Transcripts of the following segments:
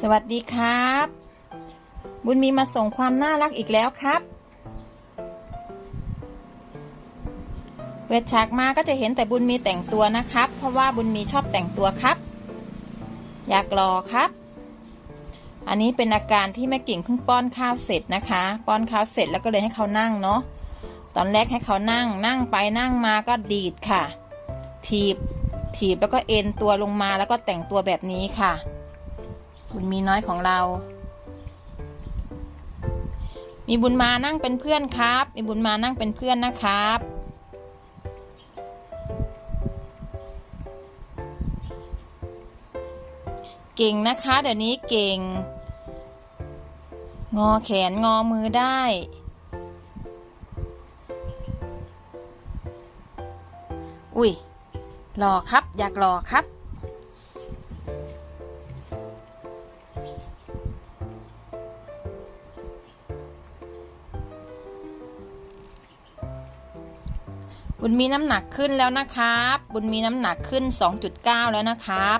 สวัสดีครับ บุญมีมาส่งความน่ารักอีกแล้วครับเวทฉากมาก็จะเห็นแต่บุญมีแต่งตัวนะครับ เพราะว่าบุญมีชอบแต่งตัวครับ อยากรอครับ อันนี้เป็นอาการที่แม่กิ่งเพิ่งป้อนข้าวเสร็จนะคะ ป้อนข้าวเสร็จแล้วก็เลยให้เขานั่งเนาะตอนแรกให้เขานั่งนั่งไปนั่งมาก็ดีดค่ะ ถีบถีบแล้วก็เอ็นตัวลงมาแล้วก็แต่งตัวแบบนี้ค่ะ บุญมีน้อยของเรา มีบุญมานั่งเป็นเพื่อนครับ มีบุญมานั่งเป็นเพื่อนนะครับ เก่งนะคะ เดี๋ยวนี้เก่ง งอแขนงอมือได้อุ้ยรอครับ อยากรอครับ บุญมีน้ำหนักขึ้นแล้วนะครับ บุญมีน้ำหนักขึ้น 2.9 แล้วนะครับ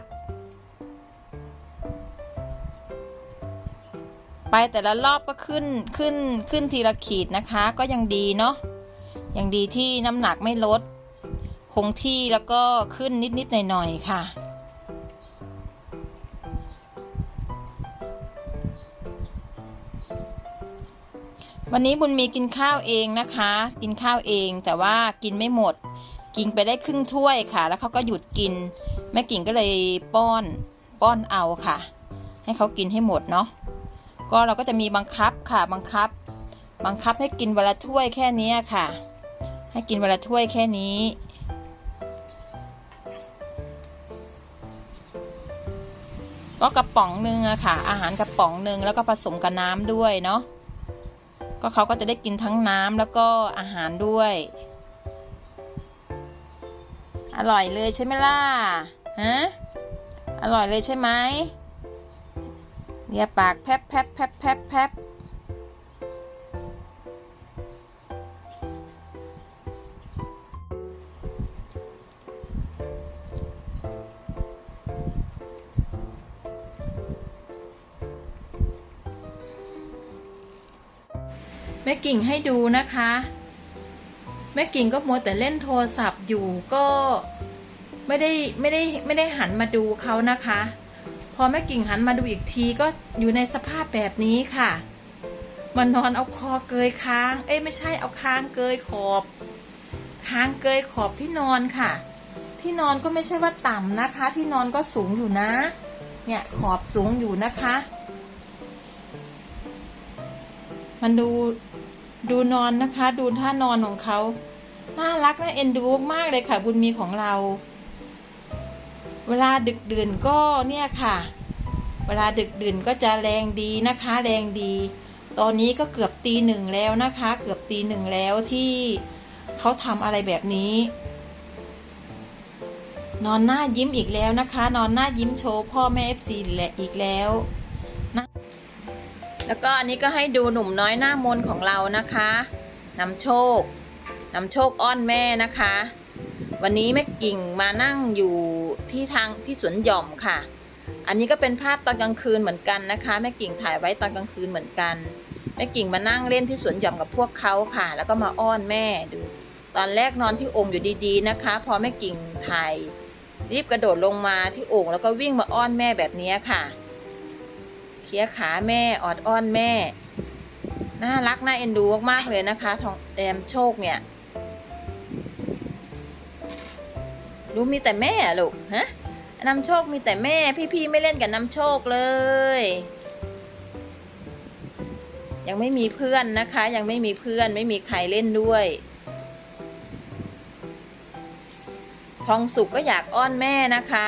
ไปแต่ละรอบก็ขึ้นขึ้นขึ้นทีละขีดนะคะ ก็ยังดีเนาะ ยังดีที่น้ำหนักไม่ลด คงที่แล้วก็ขึ้นนิดๆหน่อยๆค่ะ วันนี้บุญมีกินข้าวเองนะคะ กินข้าวเอง แต่ว่ากินไม่หมด กินไปได้ครึ่งถ้วยค่ะ แล้วเขาก็หยุดกิน แม่กิ่งก็เลยป้อนป้อนเอาค่ะ ให้เขากินให้หมดเนาะก็เราก็จะมีบังคับค่ะบังคับ บังคับให้กินวันละถ้วยแค่นี้ค่ะ ให้กินวันละถ้วยแค่นี้ ก็กระป๋องหนึ่งอะค่ะ อาหารกระป๋องหนึ่งแล้วก็ผสมกับน้ำด้วยเนาะ ก็เขาก็จะได้กินทั้งน้ำแล้วก็อาหารด้วย อร่อยเลยใช่ไหมล่ะฮะอร่อยเลยใช่ไหมเลียปากแพบแพบแพบแพบแพบ ม่กิ่งให้ดูนะคะ แม่กิ่งก็มัวแต่เล่นโทรศัพท์อยู่ก็ไม่ได้ไม่ได้ไม่ได้หันมาดูเขานะคะ พอแม่กิ่งหันมาดูอีกทีก็อยู่ในสภาพแบบนี้ค่ะมันนอนเอาคอเกยค้าง เอ้ยไม่ใช่เอาค้างเกยขอบ ค้างเกยขอบที่นอนค่ะ ที่นอนก็ไม่ใช่ว่าต่ำนะคะ ที่นอนก็สูงอยู่นะ เนี่ยขอบสูงอยู่นะคะ มันดู ดูนอนนะคะ ดูท่านอนของเขาน่ารักน่าเอ็นดูมากเลยค่ะ บุญมีของเรา เวลาดึกดื่นก็เนี่ยค่ะ เวลาดึกดื่นก็จะแรงดีนะคะ แรงดี ตอนนี้ก็เกือบตีหนึ่งแล้วนะคะ เกือบตีหนึ่งแล้วที่เขาทำอะไรแบบนี้ นอนหน้ายิ้มอีกแล้วนะคะ นอนหน้ายิ้มโชว์พ่อแม่เอฟซีอีกแล้ว แล้วก็อันนี้ก็ให้ดูหนุ่มน้อยหน้ามนของเรานะคะนำโชคนำโชคอ้อนแม่นะคะ วันนี้แม่กิ่งมานั่งอยู่ที่ทางที่สวนหย่อมค่ะ อันนี้ก็เป็นภาพตอนกลางคืนเหมือนกันนะคะแม่กิ่งถ่ายไว้ตอนกลางคืนเหมือนกันแม่กิ่งมานั่งเล่นที่สวนหย่อมกับพวกเขาค่ะ แล้วก็มาอ้อนแม่ดู ตอนแรกนอนที่โอ่งอยู่ดีๆนะคะ พอแม่กิ่งถ่ายรีบกระโดดลงมาที่โอ่งแล้วก็วิ่งมาอ้อนแม่แบบนี้ค่ะ เคี้ยขาแม่ออดอ้อนแม่ น่ารักน่าเอ็นดูมากๆเลยนะคะทองแอมโชคเนี่ยรู้มีแต่แม่ลูกฮะนำโชคมีแต่แม่พี่ๆไม่เล่นกับนำโชคเลย ยังไม่มีเพื่อนนะคะ ยังไม่มีเพื่อนไม่มีใครเล่นด้วยทองสุกก็อยากอ้อนแม่นะคะ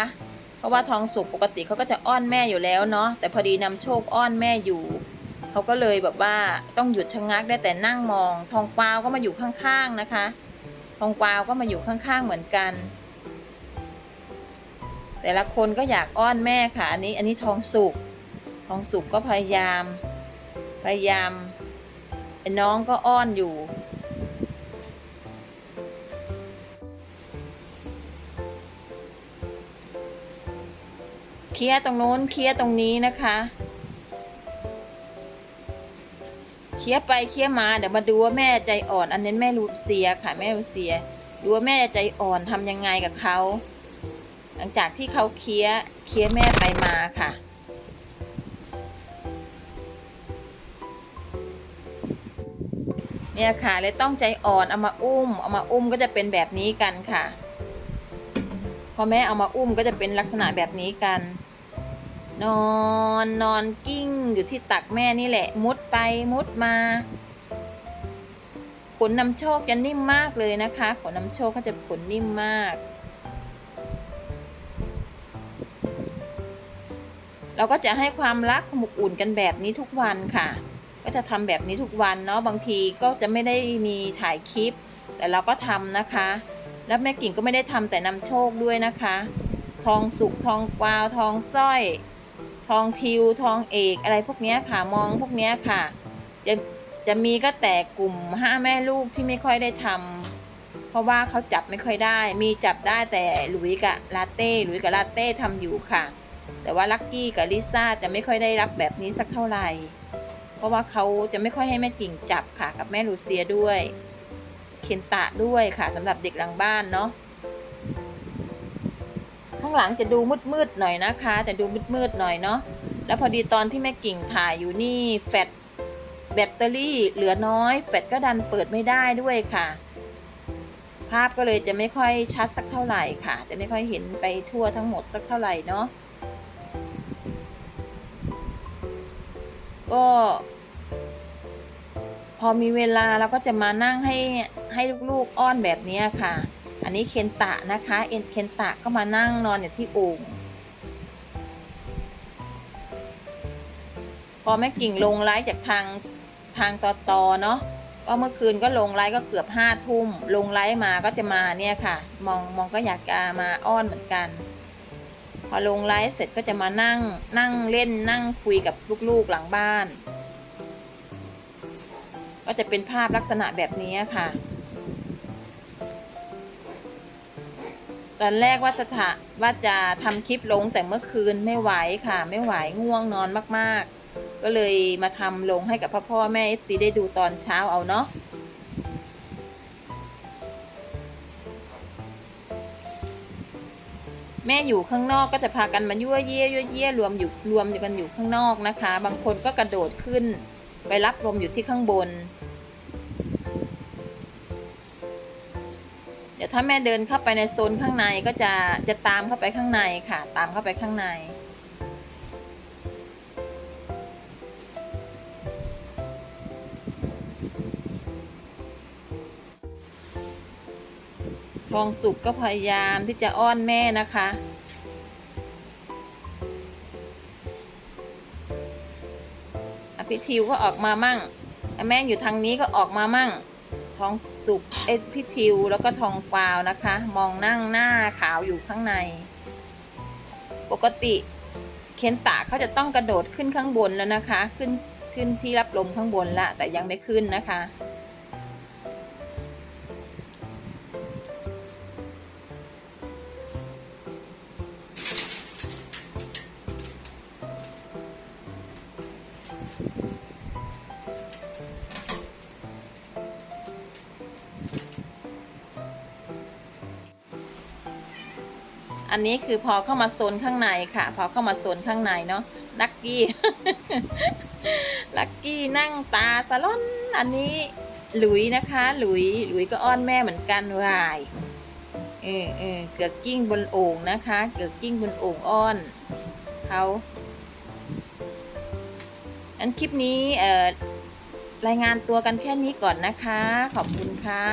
เพราะว่าทองสุกปกติเขาก็จะอ้อนแม่อยู่แล้วเนาะแต่พอดีนำโชคอ้อนแม่อยู่เขาก็เลยแบบว่าต้องหยุดชะงักได้แต่นั่งมอง ทองกวาวก็มาอยู่ข้างๆนะคะ ทองกวาวก็มาอยู่ข้างๆเหมือนกัน แต่ละคนก็อยากอ้อนแม่ค่ะ อันนี้อันนี้ทองสุกทองสุกก็พยายาม พยายามไอ้น้องก็อ้อนอยู่ ลียร์ตรงโน้นเคลียร์ตรงนี้นะคะเคลียร์ไปเคลียร์มาเดี๋ยวมาดูว่าแม่ใจอ่อน อันนี้แม่รูเซียค่ะ แม่รูเซีย ดูว่าแม่ใจอ่อนทำยังไงกับเขาหลังจากที่เขาเคลียร์เคลียร์แม่ไปมาค่ะเนี่ยค่ะเลยต้องใจอ่อนเอามาอุ้มเอามาอุ้มก็จะเป็นแบบนี้กันค่ะ พอแม่เอามาอุ้มก็จะเป็นลักษณะแบบนี้กัน นอนนอนกิ้งอยู่ที่ตักแม่นี่แหละ มุดไปมุดมาขนนำโชคจะนิ่มมากเลยนะคะขนนำโชคก็จะขนนิ่มมาก เราก็จะให้ความรักความอบอุ่นกันแบบนี้ทุกวันค่ะ ก็จะทำแบบนี้ทุกวันเนาะบางทีก็จะไม่ได้มีถ่ายคลิป แต่เราก็ทำนะคะ แล้วแม่กิ่งก็ไม่ได้ทำแต่นำโชคด้วยนะคะ ทองสุกทองกวาวทองสร้อย ทองทิวทองเอกอะไรพวกเนี้ยค่ะมองพวกเนี้ยค่ะ จะจะมีก็แต่กลุ่มห้าแม่ลูกที่ไม่ค่อยได้ทำเพราะว่าเขาจับไม่ค่อยได้ มีจับได้แต่หลุยกับลาเต้หลุยกับลาเต้ทำอยู่ค่ะ แต่ว่าลักกี้กับลิซ่าจะไม่ค่อยได้รับแบบนี้สักเท่าไหร่เพราะว่าเขาจะไม่ค่อยให้แม่กิ่งจับค่ะกับแม่ลูเซียด้วย เคนตะด้วยค่ะสำหรับเด็กหลังบ้านเนาะางหลังจะดูมืดๆหน่อยนะคะ จะดูมืดๆหน่อยเนาะแล้วพอดีตอนที่แม่กิ่งถ่ายอยู่นี่แฟตแบตเตอรี่เหลือน้อยแฟตก็ดันเปิดไม่ได้ด้วยค่ะ ภาพก็เลยจะไม่ค่อยชัดสักเท่าไหร่ค่ะ จะไม่ค่อยเห็นไปทั่วทั้งหมดสักเท่าไหร่เนาะก็ พอมีเวลาเราก็จะมานั่งให้ให้ลูกๆอ้อนแบบนี้ค่ะ อันนี้เคนตะนะคะเอ็นเคนตะก็มานั่งนอนอยู่ที่โอ่งพอแม่กิ่งลงไลฟ์จากทางทางตอตอเนาะก็เมื่อคืนก็ลงไลฟ์ก็เกือบห้าทุ่ม ลงไลฟ์มาก็จะมาเนี่ยค่ะ มองมองก็อยากจะมาอ้อนเหมือนกัน พอลงไลฟ์เสร็จก็จะมานั่งนั่งเล่นนั่งคุยกับลูกๆหลังบ้าน ก็จะเป็นภาพลักษณะแบบนี้ค่ะ ตอนแรกว่าจะถะว่าจะทำคลิปลงแต่เมื่อคืนไม่ไหวค่ะ ไม่ไหวง่วงนอนมากๆ ก็เลยมาทำลงให้กับพ่อพ่อแม่เอฟซีได้ดูตอนเช้าเอาเนาะแม่อยู่ข้างนอกก็จะพากันมายั่วเยี่ยยั่วเยี่ยรวมอยู่รวมอยู่กันอยู่ข้างนอกนะคะ บางคนก็กระโดดขึ้น ไปรับลมอยู่ที่ข้างบน ถ้าแม่เดินเข้าไปในโซนข้างในก็จะจะตามเข้าไปข้างในค่ะ ตามเข้าไปข้างใน ทองสุกก็พยายามที่จะอ้อนแม่นะคะอภิทิวก็ออกมามั่งแม่อยู่ทางนี้ก็ออกมามั่ง ทอง สุกเอ็ดพิทิว แล้วก็ทองกวาวนะคะ มองนั่งหน้าขาวอยู่ข้างใน ปกติเคนตะเขาจะต้องกระโดดขึ้นข้างบนแล้วนะคะ ขึ้นขึ้นที่รับลมข้างบนละแต่ยังไม่ขึ้นนะคะ อันนี้คือพอเข้ามาโซนข้างในค่ะ พอเข้ามาโซนข้างในเนาะลักกี้ลักกี้นั่งตาสลอนอันนี้หลุยนะคะ หลุยหลุยก็อ้อนแม่เหมือนกันวายเออเออเกือกกิ้งบนโอ่งนะคะ เกือกกิ้งบนโอ่งอ้อนเขาอันคลิปนี้เอ่อรายงานตัวกันแค่นี้ก่อนนะคะ ขอบคุณค่ะ